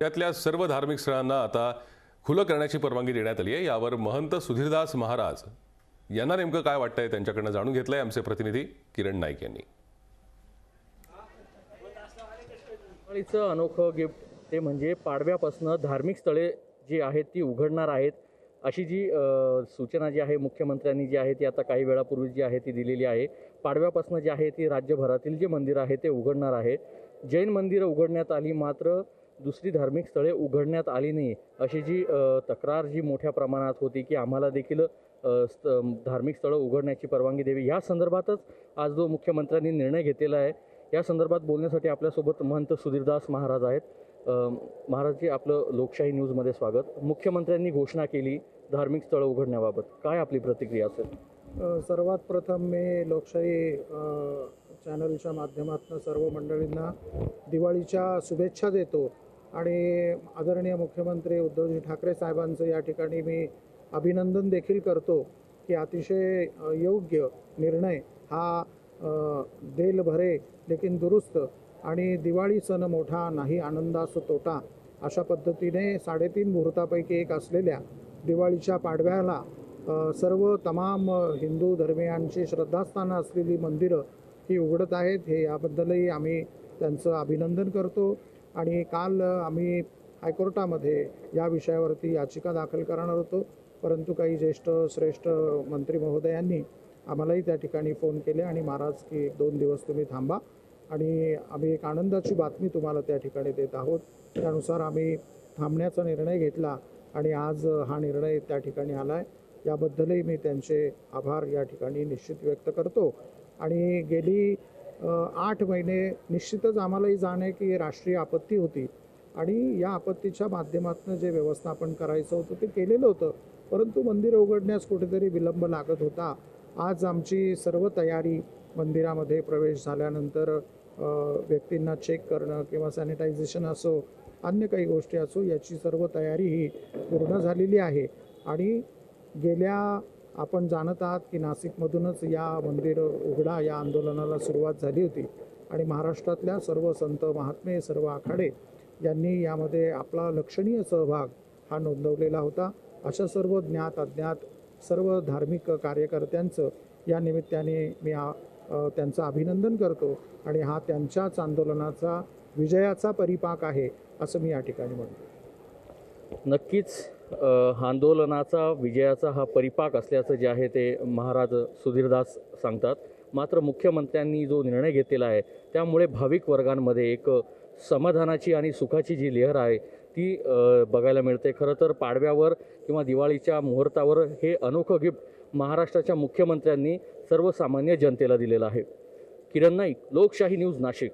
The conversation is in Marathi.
त्यातल्या सर्व धार्मिक स्थळांना आता खुलं करण्याची परवानगी देण्यात आली आहे. यावर महंत सुधीरदास महाराज यांना नेमकं काय वाटतंय त्यांच्याकडनं जाणून घेतलंय आमचे प्रतिनिधी किरण नाईक यांनी. दिवाळीचं अनोखं गिफ्ट ते म्हणजे पाडव्यापासनं धार्मिक स्थळे जी आहेत ती उघडणार आहेत. अशी जी सूचना जी आहे मुख्यमंत्र्यांनी जी आहे ती आता काही वेळापूर्वी जी आहे ती दिलेली आहे. पाडव्यापासनं जी आहे ती राज्यभरातील जे मंदिरं आहे ते उघडणार आहे. जैन मंदिरं उघडण्यात आली मात्र दुसरी धार्मिक स्थळे उघडण्यात आली नाही अशी जी तक्रार जी मोठ्या प्रमाणात होती की आम्हाला देखील स्त धार्मिक स्थळं उघडण्याची परवानगी द्यावी या संदर्भातच आज जो मुख्यमंत्र्यांनी निर्णय घेतलेला आहे या संदर्भात बोलण्यासाठी आपल्यासोबत महंत सुधीरदास महाराज आहेत. महाराजजी आपलं लोकशाही न्यूजमध्ये स्वागत. मुख्यमंत्र्यांनी घोषणा केली धार्मिक स्थळं उघडण्याबाबत. काय आपली प्रतिक्रिया असेल? सर्वात प्रथम मी लोकशाही चॅनलच्या माध्यमातून सर्व मंडळींना दिवाळीच्या शुभेच्छा देतो. आणि आदरणीय मुख्यमंत्री उद्धवजी ठाकरे साहेबांचं या ठिकाणी मी अभिनंदन देखील करतो की अतिशय योग्य निर्णय हा देल भरे लेकिन दुरुस्त आणि दिवाळी सण मोठा नाही आनंदास तोटा अशा पद्धतीने साडेतीन मुहूर्तापैकी एक असलेल्या दिवाळीच्या पाडव्याला सर्व तमाम हिंदू धर्मियांची श्रद्धास्थानं असलेली मंदिरं ही उघडत आहेत. हे याबद्दलही आम्ही त्यांचं अभिनंदन करतो. आणि काल आम्ही हायकोर्टामध्ये या विषयावरती याचिका दाखल करणार होतो. परंतु काही ज्येष्ठ श्रेष्ठ मंत्री महोदयांनी आम्हालाही त्या ठिकाणी फोन केले आणि महाराज की दोन दिवस तुम्ही थांबा. आणि आम्ही एक आनंदाची बातमी तुम्हाला त्या ठिकाणी देत आहोत. त्यानुसार आम्ही थांबण्याचा निर्णय घेतला आणि आज हा निर्णय त्या ठिकाणी आला आहे याबद्दलही मी त्यांचे आभार या ठिकाणी निश्चित व्यक्त करतो. आणि गेली आठ महिने निश्चितच आम्हालाही जाण आहे की राष्ट्रीय आपत्ती होती. आणि या आपत्तीच्या माध्यमातून जे व्यवस्थापन करायचं होतं ते केलेलं होतं. परंतु मंदिर उघडण्यास कुठेतरी विलंब लागत होता. आज आमची सर्व तयारी मंदिरामध्ये प्रवेश झाल्यानंतर व्यक्तींना चेक करणं किंवा सॅनिटायझेशन असो अन्य काही गोष्टी असो याची सर्व तयारी ही पूर्ण झालेली आहे. आणि गेल्या आपण जाणत आहात की नाशिकमधूनच या मंदिर उघडा या आंदोलनाला सुरुवात झाली होती. आणि महाराष्ट्रातल्या सर्व संत महात्मे सर्व आखाडे यांनी यामध्ये आपला लक्षणीय सहभाग हा नोंदवलेला होता. अशा सर्व ज्ञात अज्ञात सर्व धार्मिक कार्यकर्त्यांचं या निमित्ताने मी त्यांचं अभिनंदन करतो आणि हा त्यांच्याच आंदोलनाचा विजयाचा परिपाक आहे असं मी या ठिकाणी म्हणतो. नक्कीच आंदोलनाचा विजयाचा हा परिपाक असल्याचं जे आहे ते महाराज सुधीरदास सांगतात. मात्र मुख्यमंत्र्यांनी जो निर्णय घेतलेला आहे त्यामुळे भाविक वर्गांमध्ये एक समाधानाची आणि सुखाची जी लहर आहे ती बघायला मिळते. खरं तर पाडव्यावर किंवा दिवाळीच्या मुहूर्तावर हे अनोखं गिफ्ट महाराष्ट्राच्या मुख्यमंत्र्यांनी सर्वसामान्य जनतेला दिलेलं आहे. किरण नाईक लोकशाही न्यूज नाशिक.